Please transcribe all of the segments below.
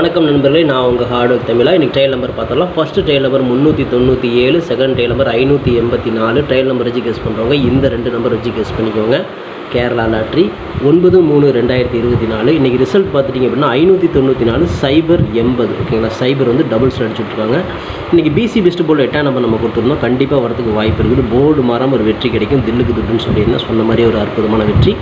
வணக்கம் நண்பர்களே நான் உங்கள் ஹார்டு தமிழா. இன்றைக்கி ட்ரையல் நம்பர் பார்த்தோம்னா ஃபஸ்ட்டு ட்ரையல் நம்பர் முந்நூற்றி தொண்ணூற்றி ஏழு செகண்ட் ட்ரையல் நம்பர் ஐநூற்றி எண்பத்தி நாலு. ட்ரையல் நம்பர் வச்சு கெஸ் பண்ணுறவங்க இந்த ரெண்டு நம்பர் வச்சு கெஸ் பண்ணிக்கோங்க. கேரளா லாட்ரி ஒன்பது மூணு ரெண்டாயிரத்தி இருபத்தி நாலு. இன்றைக்கி ரிசல்ட் பார்த்துட்டிங்க அப்படின்னா ஐநூற்றி தொண்ணூற்றி நாலு சைபர் எண்பது. ஓகேங்களா சைபர் வந்து டபுள்ஸ் அடிச்சுட்ருக்காங்க இன்றைக்கி பிசி பெஸ்ட் போல் எட்டாம் நம்பர் நம்ம கொடுத்துருந்தோம். கண்டிப்பாக வரதுக்கு வாய்ப்பு இருக்குது. போர்டு மாறாமல் ஒரு வெற்றி கிடைக்கும். தில்லுக்கு துட்டுன்னு சொல்லியிருந்தேன் சொன்ன மாதிரி ஒரு அற்புதமான வெற்றி.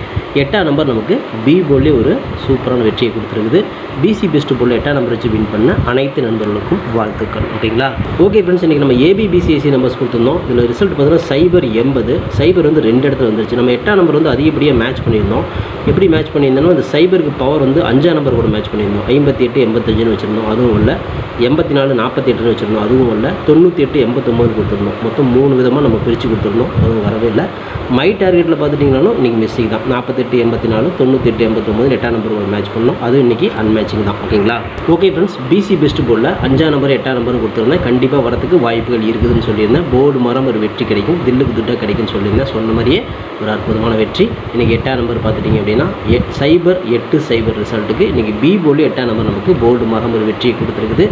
எட்டாம் நம்பர் நமக்கு பி போலே ஒரு சூப்பரான வெற்றியை கொடுத்துருக்குது. பிசி பெஸ்ட் போல் எட்டாம் நம்பர் வச்சு வின் பண்ண அனைத்து நண்பர்களுக்கும் வாழ்த்துக்கள். ஓகேங்களா ஓகே ஃப்ரெண்ட்ஸ் இன்றைக்கி நம்ம ஏபிபிசிஎஸ்சி நம்பர்ஸ் கொடுத்துருந்தோம். இதில் ரிசல்ட் பார்த்தீங்கன்னா சைபர் எண்பது. சைபர் வந்து ரெண்டு இடத்துல வந்துருச்சு. நம்ம எட்டாம் நம்பர் வந்து அதிகப்படியாக மேட்ச் பண்ணியிருந்தோம். எப்படி மேட்ச் பண்ணியிருந்தோம் அந்த சைபருக்கு பவர் வந்து அஞ்சாம் நம்பர் கூட மேட்ச் பண்ணியிருந்தோம். ஐம்பத்தி எட்டு எண்பத்தஞ்சுன்னு வச்சுருந்தோம். அதுவும் இல்லை. எண்பத்தி நாலு நாற்பத்தி எட்டுன்னு வச்சுருந்தோம். அதுவும் இல்லை. தொண்ணூற்றி எட்டு எண்பத்தொம்போது கொடுத்துருந்தோம். மொத்தம் மூணு விதமாக நம்ம பிரித்து கொடுத்துருந்தோம். அதுவும் வரவே இல்லை. மை டார்கெட்டில் பார்த்துட்டிங்கனாலும் இன்றைக்கி மிஸ்ஸிங் தான். நாற்பத்தெட்டு எண்பத்தி நாலு தொண்ணூற்றி எட்டு எண்பத்தொம்போது எட்டாம் நம்பர் ஒரு மேட்ச் பண்ணோம். அதுவும் இன்றைக்கி அன்மேட்சிங் தான். ஓகேங்களா? ஓகே ஃப்ரெண்ட்ஸ் பிசி பெஸ்ட் போர்டில் அஞ்சாம் நம்பர் எட்டாம் நம்பர் கொடுத்துருந்தேன். கண்டிப்பாக வரத்துக்கு வாய்ப்புகள் இருக்குதுன்னு சொல்லியிருந்தேன். போர்டு மரம் ஒரு வெற்றி கிடைக்கும். தில்லுக்கு துட்டாக கிடைக்கும்னு சொல்லியிருந்தேன். சொன்ன மாதிரியே ஒரு அற்புதமான வெற்றி. இன்றைக்கி எட்டாம் நம்பர் பார்த்துட்டிங்க அப்படின்னா எட் சைபர் எட்டு சைபர் ரிசல்ட்டுக்கு இன்றைக்கி பி போர்டு எட்டாம் நம்பர் நமக்கு போர்டு மரம் ஒரு வெற்றியை கொடுத்துருக்குது.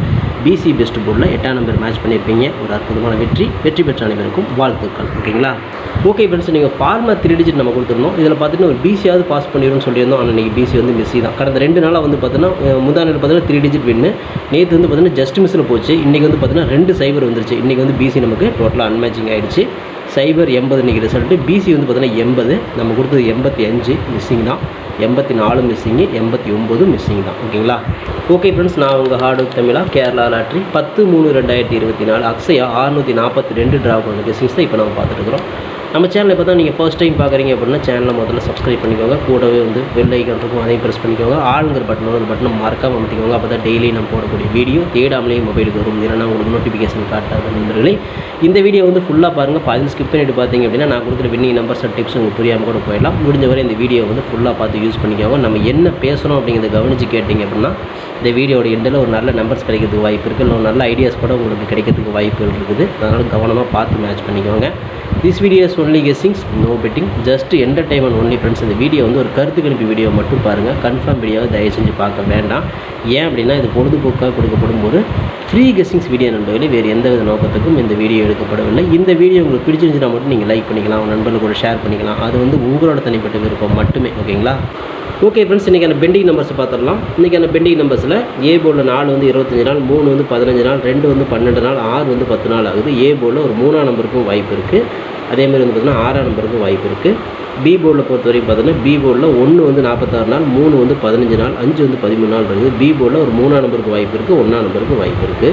பிசி பெஸ்ட் போர்டில் எட்டாம் நம்பர் மேட்ச் பண்ணியிருப்பீங்க. ஒரு அற்புதமான வெற்றி. வெற்றி பெற்ற அனைவருக்கும் வாழ்த்துக்கள். ஓகேங்களா? ஓகே ஃப்ரெண்ட்ஸ் நீங்கள் ஃபார்மா த்ரீ டிஜிட் நம்ம கொடுத்துருந்தோம் இதில் பார்த்தீங்கன்னா ஒரு பிசியாவது பாஸ் பண்ணிடும்னு சொல்லியிருந்தோம். ஆனால் இன்றைக்கி பிசி வந்து மிஸ்ஸி தான். கடந்த ரெண்டு நாளாக வந்து பார்த்தீங்கன்னா முந்தா நாள் பார்த்தீங்கன்னா த்ரீ டிஜிட் வின்னு நேற்று வந்து பார்த்தீங்கன்னா ஜஸ்ட் மிஸ்ஸில் போச்சு. இன்றைக்கி வந்து பார்த்தீங்கன்னா ரெண்டு சைபர் வந்துருச்சு. இன்றைக்கி வந்து பிசி நமக்கு டோட்டலாக அன்மேட்சிங் ஆகிடுச்சு சைபர் எண்பது இன்றைக்கி ரிசல்ட்டு பிசி வந்து பார்த்தீங்கன்னா எண்பது நம்ம கொடுத்தது எண்பத்தி அஞ்சு மிஸ்ஸிங் தான். எண்பத்தி நாலு மிஸ்ஸிங்கு எண்பத்தி ஒம்பது மிஸ்ஸிங் தான். ஓகேங்களா? ஓகே ஃப்ரெண்ட்ஸ் நான் உங்கள் ஹார்டு தமிழா கேரளா லாட்ரி பத்து மூணு ரெண்டாயிரத்தி இருபத்தி நாலு அக்ஸையா ஆறுநூற்றி நாற்பத்தி ரெண்டு ட்ரா பண்ண கெஸிங்ஸ் தான் இப்போ நம்ம பார்த்துட்டு இருக்கிறோம். நம்ம சேனலை இப்போ தான் நீங்கள் ஃபர்ஸ்ட் டைம் பார்க்குறீங்க அப்படின்னா சேனலை முதல்ல சப்ஸ்கிரைப் பண்ணிக்கோங்க. கூடவே வந்து பெல் ஐக்கன் இருக்கும் அதையும் ப்ரெஸ் பண்ணிக்கோங்க. ஆளுங்கிற பட்டன் அந்த பட்டனை மறக்காமல் அமைத்திக்கோங்க. அப்போ தான் டெய்லி நம்ம போடக்கூடிய வீடியோ தேடாமலே மொபைலுக்கு வரும். இல்லைனா உங்களுக்கு நோட்டிஃபிகேஷன் காட்டாத நண்பர்களே இந்த வீடியோ வந்து ஃபுல்லாக பாருங்கள் பாதி ஸ்கிப் பண்ணிட்டு பார்த்தீங்க அப்படின்னா நான் கொடுக்குற வின்னிங் நம்பர்ஸ் டிப்ஸ் உங்களுக்கு புரியாமல் கூட போயிடலாம். முடிஞ்ச வரை இந்த வீடியோ வந்து ஃபுல்லாக பார்த்து யூஸ் பண்ணிக்கோங்க. நம்ம என்ன பேசணும் அப்படிங்கிறத கவனித்து கேட்டிங்க அப்படின்னா இந்த வீடியோட எண்டில் ஒரு நல்ல நம்பர்ஸ் கிடைக்கிறதுக்கு வாய்ப்பு இருக்குது இல்லை ஒரு நல்ல ஐடியாஸ் கூட உங்களுக்கு கிடைக்கிறதுக்கு வாய்ப்புகள் இருக்குது. அதனால் கவனமாக பார்த்து மேட்ச் பண்ணிக்கோங்க. This videos only guessings no betting just entertainment only friends இந்த வீடியோ வந்து ஒரு கருத்து கணிப்பு வீடியோ மட்டும் பாருங்கள் கன்ஃபார்ம் வீடியோவை தயவு செஞ்சு பார்க்க வேண்டாம். ஏன் அப்படின்னா இது பொழுதுபோக்காக கொடுக்கப்படும் ஒரு ஃப்ரீ கெஸ்ஸிங்ஸ் வீடியோ நண்பர்களே வேறு எந்த வித நோக்கத்துக்கும் இந்த வீடியோ எடுக்கப்படவில்லை. இந்த வீடியோ உங்களுக்கு பிடிச்சிருந்துச்சுன்னா மட்டும் நீங்கள் லைக் பண்ணிக்கலாம். நண்பர்களுக்கு கூட ஷேர் பண்ணிக்கலாம். அது வந்து உங்களோட தனிப்பட்ட விருப்பம் மட்டுமே ஓகேங்களா ஓகே ஃப்ரெண்ட்ஸ் இன்றைக்கான பெண்டிங் நம்பர்ஸ் பார்த்துடலாம். இன்றைக்கான பெண்டிங் நம்பர்ஸில் ஏ போர்டில் நாலு வந்து இருபத்தஞ்சி நாள் மூணு வந்து பதினஞ்சு நாள் ரெண்டு வந்து பன்னெண்டு நாள் ஆறு வந்து பத்து நாள் ஆகுது. ஏ போர்டில் ஒரு மூணாம் நம்பருக்கும் வாய்ப்பு இருக்குது அதேமாதிரி வந்து பார்த்திங்கன்னா ஆறாம் நம்பருக்கும் வாய்ப்பு இருக்குது பி போர்டில் பொறுத்த வரைக்கும் பார்த்தீங்கன்னா பி போர்டில் ஒன்று வந்து நாற்பத்தாறு நாள் மூணு வந்து பதினஞ்சு நாள் அஞ்சு வந்து பதிமூணு நாள் இருக்குது. பி போர்டில் ஒரு மூணாம் நம்பருக்கு வாய்ப்பு இருக்குது ஒன்றாம் நம்பருக்கு வாய்ப்பு இருக்குது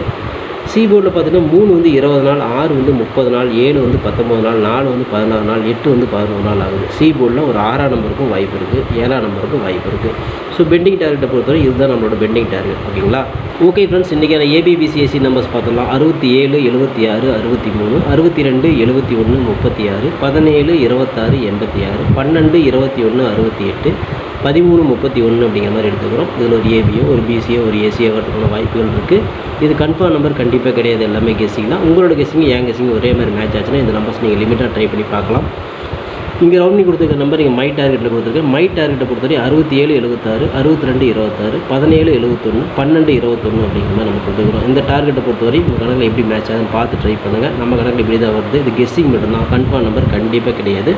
சி போர்டில் பார்த்தீங்கன்னா மூணு வந்து இருபது நாள் ஆறு வந்து முப்பது நாள் ஏழு வந்து பத்தொம்பது நாள் நாலு வந்து பதினாறு நாள் எட்டு வந்து பதினொரு நாள் ஆகுது. சி போர்டில் ஒரு ஆறாம் நம்பருக்கும் வாய்ப்பு இருக்குது ஏழாம் நம்பருக்கும் வாய்ப்பு இருக்குது ஸோ பெண்டிங் டார்கெட்டை பொறுத்தவரை இதுதான் நம்மளோட பெண்டிங் டார்கெட் ஓகேங்களா ஓகே ஃப்ரெண்ட்ஸ் இன்றைக்கான ஏபிபிசிஎஸ்சி நம்பர்ஸ் பார்த்தோம்னா அறுபத்தி ஏழு எழுபத்தி ஆறு அறுபத்தி மூணு அறுபத்தி ரெண்டு எழுபத்தி ஒன்று முப்பத்தி ஆறு பதினேழு இருபத்தாறு எண்பத்தி ஆறு பன்னெண்டு இருபத்தி ஒன்று அறுபத்தி எட்டு பதிமூணு முப்பத்தி ஒன்று அப்படிங்கிற மாதிரி எடுத்துக்கிறோம். இதில் ஒரு ஏபியோ ஒரு பிசியோ ஒரு ஏசியோ வரதுக்கான வாய்ப்புகள் இருக்குது இது கன்ஃபார்ம் நம்பர் கண்டிப்பாக கிடையாது. எல்லாமே கெஸிங் தான். உங்களோட கெஸ்ஸிங் என் கெஸ்ஸிங் ஒரே மாதிரி மேட்ச் ஆச்சுன்னா இந்த நம்பர்ஸ் நீங்கள் லிமிட்டாக ட்ரை பண்ணி பார்க்கலாம். இங்கே ரவுண்டிங் கொடுத்துருக்க நம்பர் நீங்கள் மை டார்கெட்டில் கொடுத்துருக்கேன். மை டார்கெட்டை பொறுத்தவரை அறுபத்தி ஏழு எழுபத்தாறு அறுபத்தி ரெண்டு இருபத்தாறு பதினேழு எழுபத்தொன்று பன்னெண்டு இருபத்தொன்று அப்படிங்கிற மாதிரி நம்ம கொடுத்துருக்கோம் இந்த டார்கெட்டை பொறுத்தவரை உங்கள் கணக்கில் எப்படி மேட்ச் ஆகுதுன்னு பார்த்து ட்ரை பண்ணுங்கள் நம்ம கணக்கில் இப்படி தான் வருது. இது கெஸ்ஸிங் மட்டும்தான் கன்ஃபார்ம் நம்பர் கண்டிப்பாக கிடையாது.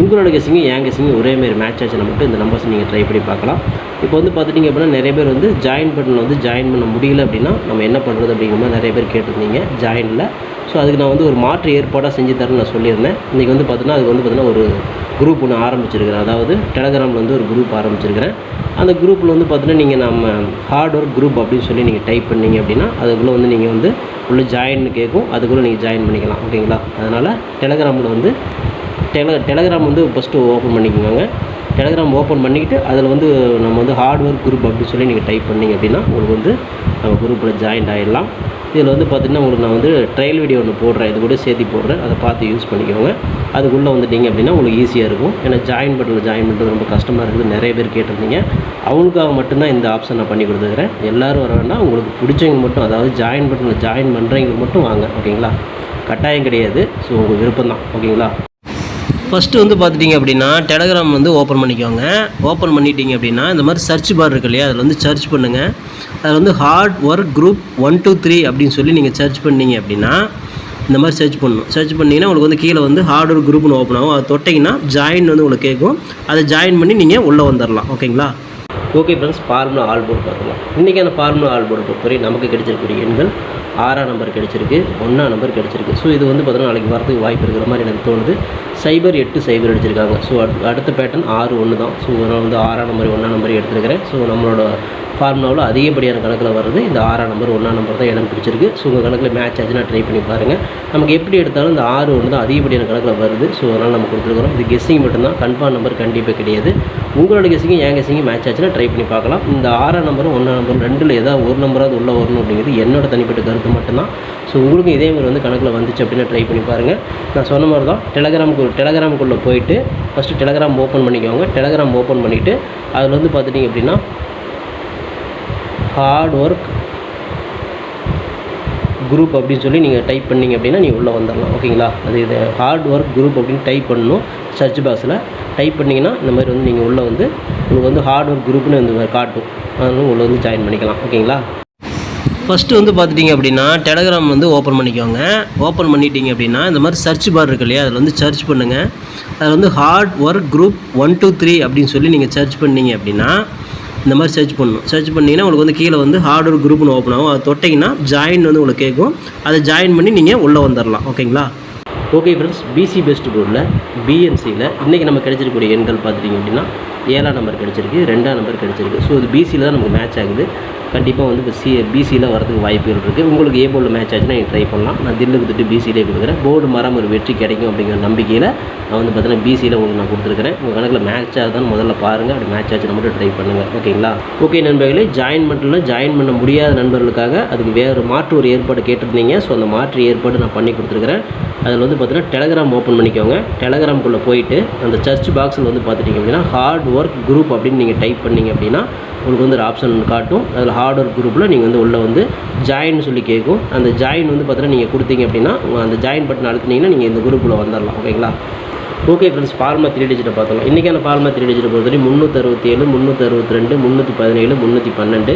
உங்களோட கெஸ்ஸிங்கும் என் கெஸ்ஸிங்கும் ஒரே மாதிரி மேட்ச் ஆச்சுன்னா மட்டும் இந்த நம்பர்ஸ் நீங்கள் ட்ரை பண்ணி பார்க்கலாம். இப்போ வந்து பார்த்துட்டிங்க அப்படின்னா நிறைய பேர் வந்து ஜாயின் பட்டனில் வந்து ஜாயின் பண்ண முடியல அப்படின்னா நம்ம என்ன பண்ணுறது அப்படிங்கிற மாதிரி நிறைய பேர் கேட்டிருந்தீங்க. ஜாயினில் ஸோ அதுக்கு நான் வந்து ஒரு மாற்று ஏற்பாடாக செஞ்சு தரேன்னு நான் சொல்லியிருந்தேன். இன்றைக்கி வந்து பார்த்தீங்கன்னா அதுக்கு வந்து பார்த்தீங்கன்னா ஒரு குரூப் ஒன்று ஆரம்பிச்சிருக்கிறேன். அதாவது டெலகிராமில் வந்து ஒரு குரூப் ஆரம்பிச்சிருக்கிறேன். அந்த குரூப்பில் வந்து பார்த்தீங்கன்னா நீங்கள் நம்ம ஹார்ட் ஒர்க் குரூப் அப்படின்னு சொல்லி நீங்கள் டைப் பண்ணீங்க அப்படின்னா அதுக்குள்ளே வந்து நீங்கள் வந்து உள்ளே ஜாயின்னு கேட்கும் அதுக்குள்ளே நீங்கள் ஜாயின் பண்ணிக்கலாம். ஓகேங்களா அதனால் டெலகிராமில் வந்து டெல டெலகிராம் வந்து ஃபஸ்ட்டு ஓப்பன் பண்ணிக்கோங்க. டெலகிராம் ஓப்பன் பண்ணிக்கிட்டு அதில் வந்து நம்ம வந்து ஹார்ட் ஒர்க் குரூப் அப்படின்னு சொல்லி நீங்கள் டைப் பண்ணிங்க அப்படின்னா உங்களுக்கு வந்து நம்ம குரூப்பில் ஜாயின் ஆகிடலாம் இதில் வந்து பார்த்திங்கன்னா உங்களுக்கு நான் வந்து ட்ரையல் வீடியோ ஒன்று போடுறேன். இது கூட சேர்த்து போடுறேன். அதை பார்த்து யூஸ் பண்ணிக்கோங்க. அதுக்குள்ளே வந்துட்டீங்க அப்படின்னா உங்களுக்கு ஈஸியாக இருக்கும். ஏன்னா ஜாயின் பட்டனில் ஜாயின் பண்ணுறது ரொம்ப கஷ்டமாக இருக்குது. நிறைய பேர் கேட்டிருந்தீங்க. அவங்களுக்காக மட்டும்தான் இந்த ஆப்ஷன் நான் பண்ணி கொடுத்துருக்கிறேன் எல்லோரும் வர வேண்டாம். உங்களுக்கு பிடிச்சவங்க மட்டும் அதாவது ஜாயின் பட்டனில் ஜாயின் பண்ணுறவங்க மட்டும் வாங்க ஓகேங்களா கட்டாயம் கிடையாது. ஸோ உங்கள் விருப்பம் தான் ஓகேங்களா ஃபஸ்ட்டு வந்து பார்த்துட்டிங்க அப்படின்னா டெலகிராம் வந்து ஓப்பன் பண்ணிக்கோங்க. ஓப்பன் பண்ணிட்டீங்க அப்படின்னா இந்த மாதிரி சர்ச் பார் இருக்கு இல்லையா அதில் வந்து சர்ச் பண்ணுங்கள் அதில் வந்து hard work group one two three அப்படின்னு சொல்லி நீங்கள் சர்ச் பண்ணீங்க அப்படின்னா இந்த மாதிரி சர்ச் பண்ணணும். சர்ச் பண்ணிங்கன்னா உங்களுக்கு வந்து கீழே வந்து ஹார்ட் ஒர்க் குரூப்னு ஓப்பன் ஆகும். அதை தொட்டிங்கன்னா ஜாயின் வந்து உங்களுக்கு கேட்கும். அதை ஜாயின் பண்ணி நீங்கள் உள்ளே வந்துடலாம் ஓகேங்களா okay friends formula all board பார்க்கலாம். இன்றைக்கான ஃபார்முலா ஆல் போர்டு பொறுத்தவரை நமக்கு கிடைச்சிருக்கக்கூடிய எண்கள் ஆறாம் நம்பர் கிடச்சிருக்கு ஒன்றாம் நம்பர் கிடைச்சிருக்கு. ஸோ இது வந்து பார்த்தீங்கன்னா நாளைக்கு வரதுக்கு வாய்ப்பு இருக்கிற மாதிரி எனக்கு தோணுது. சைபர் எட்டு சைபர் அடிச்சிருக்காங்க. ஸோ அடுத்த பேட்டர்ன் ஆறு ஒன்று தான் ஸோ நான் வந்து ஆறாம் நம்பர் ஒன்றாம் நம்பர் எடுத்துருக்கிறேன். ஸோ நம்மளோட ஃபார்முலாவில் அதிகப்படியான கணக்கில் வர்றது இந்த ஆறாம் நம்பர் ஒன்றாம் நம்பர் தான் இடம் பிடிச்சிருக்கு. ஸோ உங்கள் கணக்கில் மேட்ச் ஆச்சுன்னா ட்ரை பண்ணி பாருங்கள் நமக்கு எப்படி எடுத்தாலும் இந்த ஆறு ஒன்று தான் அதிகப்படியான கணக்கில் வருது. ஸோ அதனால் நம்ம கொடுத்துருக்குறோம். இது கெஸ்ஸிங் மட்டும்தான். கன்ஃபார்ம் நம்பர் கண்டிப்பாக கிடையாது. உங்களோட கெஸ்ஸிங்கும் என் கெஸ்ஸிங்கும் மேட்ச் ஆச்சுன்னா ட்ரை பண்ணி பார்க்கலாம். இந்த ஆறாம் நம்பரும் ஒன்றாம் நம்பரும் ரெண்டில் ஏதாவது ஒரு நம்பராவது உள்ளே வரணும் அப்படிங்கிறது என்னோட தனிப்பட்ட கருத்து மட்டும்தான். ஸோ உங்களுக்கும் இதே மாதிரி வந்து கணக்கில் வந்துச்சு அப்படின்னா ட்ரை பண்ணி பாருங்கள் நான் சொன்ன மாதிரி தான் டெலகிராமுக்கு டெலகிராமுக்குள்ளே போயிட்டு ஃபஸ்ட்டு டெலகிராம் ஓப்பன் பண்ணிக்கோங்க. டெலகிராம் ஓப்பன் பண்ணிவிட்டு அதில் வந்து பார்த்துட்டிங்க அப்படின்னா ஹார்ட் ஒர்க் குரூப் அப்படின்னு சொல்லி நீங்கள் டைப் பண்ணீங்க அப்படின்னா நீங்கள் உள்ளே வந்துடலாம் ஓகேங்களா அது இது ஹார்ட் ஒர்க் குரூப் அப்படின்னு டைப் பண்ணணும். சர்ச் பாக்ஸில் டைப் பண்ணிங்கன்னா இந்த மாதிரி வந்து நீங்கள் உள்ளே வந்து உங்களுக்கு வந்து ஹார்ட் ஒர்க் குரூப்னு வந்து காட்டும். அதனால உள்ளே வந்து ஜாயின் பண்ணிக்கலாம். ஓகேங்களா ஃபஸ்ட்டு வந்து பார்த்துட்டிங்க அப்படின்னா டெலகிராம் வந்து ஓப்பன் பண்ணிக்கோங்க. ஓப்பன் பண்ணிட்டீங்க அப்படின்னா இந்த மாதிரி சர்ச் பார் இருக்கு இல்லையா? அதில் வந்து சர்ச் பண்ணுங்கள் அதில் வந்து hard work group one two three அப்படின்னு சொல்லி நீங்கள் சர்ச் பண்ணீங்க அப்படின்னா இந்த மாதிரி சர்ச் பண்ணணும். சர்ச் பண்ணிங்கன்னா உங்களுக்கு வந்து கீழே வந்து ஹார்ட் ஒர்க் குரூப்னு ஓப்பன் ஆகும். அதை தொட்டிங்கன்னா ஜாயின் வந்து உங்களுக்கு கேட்கும். அதை ஜாயின் பண்ணி நீங்கள் உள்ளே வந்துடலாம் ஓகேங்களா ஓகே ஃப்ரெண்ட்ஸ் பிசி பெஸ்ட் போர்டில் பிஎன்சியில் இன்றைக்கி நம்ம கிடைச்சிருக்கக்கூடிய எண்கள் பார்த்துட்டிங்க அப்படின்னா ஏழாம் நம்பர் கிடச்சிருக்கு ரெண்டாம் நம்பர் கிடச்சிருக்கு. ஸோ இது பிசியில் தான் நமக்கு மேட்ச் ஆகுது. கண்டிப்பாக வந்து இப்போ சி பிசியில் வரதுக்கு வாய்ப்புகள் இருக்குது உங்களுக்கு ஏ போர்டில் மேட்ச் ஆச்சுன்னா நீங்கள் ட்ரை பண்ணலாம். நான் தில்லுக்கு திட்டு பிசியிலே கொடுக்குறேன். போர்டு மரம் ஒரு வெற்றி கிடைக்கும் அப்படிங்கிற நம்பிக்கையில் நான் வந்து பார்த்தீங்கன்னா பிசியில் உங்களுக்கு நான் கொடுத்துருக்கிறேன். உங்கள் கணக்கில் மேட்ச் ஆகுதான்னு முதல்ல பாருங்கள் அப்படி மேட்ச் ஆச்சுன்னா மட்டும் ட்ரை பண்ணுங்கள் ஓகேங்களா ஓகே நண்பர்களே ஜாயின் மட்டும் ஜாயின் பண்ண முடியாத நண்பர்களுக்காக அதுக்கு வேறு மாற்று ஒரு ஏற்பாடு கேட்டிருந்தீங்க. ஸோ அந்த மாற்று ஏற்பாடு நான் பண்ணி கொடுத்துருக்குறேன். அதில் வந்து பார்த்தீங்கன்னா டெலகிராம் ஓப்பன் பண்ணிக்கோங்க. டெலகிராம்குள்ளே போயிட்டு அந்த சர்ச் பாக்ஸில் வந்து பார்த்துட்டிங்க அப்படின்னா ஹார்ட் ஒர்க் குரூப் அப்படின்னு நீங்கள் டைப் பண்ணீங்க அப்படின்னா உங்களுக்கு வந்து ஒரு ஆப்ஷன் காட்டும். அதில் ஹார்ட் ஒர்க் குரூப்பில் நீங்கள் வந்து உள்ளே வந்து ஜாயின் சொல்லி கேட்கும் அந்த ஜாயின் வந்து பார்த்தீங்கன்னா நீங்கள் கொடுத்தீங்க அப்படின்னா அந்த ஜாயின் பட்டன் அழுத்தினீங்கன்னா நீங்கள் இந்த குரூப்பில் வந்துடலாம் ஓகேங்களா ஓகே ஃப்ரெண்ட்ஸ் ஃபார்மா த்ரீ டிஜிட்டை பார்த்தோம் இன்றைக்கான ஃபார்மா த்ரீ டிஜிட்டை பொறுத்தவரை முந்நூற்றி அறுபத்தி ஏழு முந்நூற்றி அறுபத்தி ரெண்டு முந்நூற்றி பதினேழு முந்நூற்றி பன்னெண்டு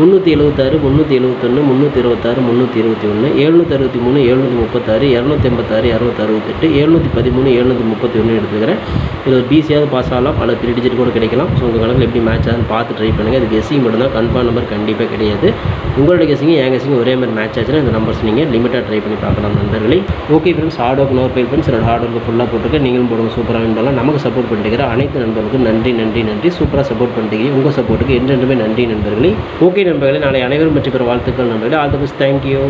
முந்நூற்றி எழுபத்தாறு முந்நூற்றி எழுபத்தொன்று முந்நூற்றி இருபத்தாறு முந்நூற்றி இருபத்தி ஒன்று எழுநூற்றி அறுபத்தி மூணு எழுநூற்றி முப்பத்தாறு இரநூத்தி எண்பத்தாறு இரநூத்தி அறுபத்தெட்டு எழுநூற்றி பதிமூணு எழுநூற்றி முப்பத்தி ஒன்று எடுத்துக்கிறேன் இதில் ஒரு பிசியாவது பாஸ் ஆகலாம். அல்லது த்ரீ டிஜிட் கூட கிடைக்கலாம். ஸோ உங்கள் கணக்கில் எப்படி மேட்ச் ஆகுதுன்னு பார்த்து ட்ரை பண்ணுங்கள் அது கெஸிங் மட்டும்தான். கன்ஃபார்ம் நம்பர் கண்டிப்பாக கிடையாது. உங்களோட கெஸிங் என் கெஸிங் ஒரே மாதிரி மேட்ச் ஆச்சுன்னா இந்த நம்பர்ஸ் நீங்கள் லிமிட்டாக ட்ரை பண்ணி பார்க்கலாம் நண்பர்களே. Okay friends hard work nor fail friends என்னோட ஹார்ட் ஒர்க்கு ஃபுல்லாக போட்டுருக்கேன். நீங்களும் போடுங்க சூப்பராக இருந்தாலும் நமக்கு சப்போர்ட் பண்ணிட்டுக்கிற அனைத்து நண்பர்களுக்கும் நன்றி நன்றி நன்றி. சூப்பராக சப்போர்ட் பண்ணிட்டு உங்கள் சப்போர்ட்டுக்கு என்றென்றுமே நன்றி நண்பர்களே. ஓகே நண்பர்களே நாளை அனைவரும் பற்றி பெற வாழ்த்துக்கள் நண்பர்களே. All the best thank you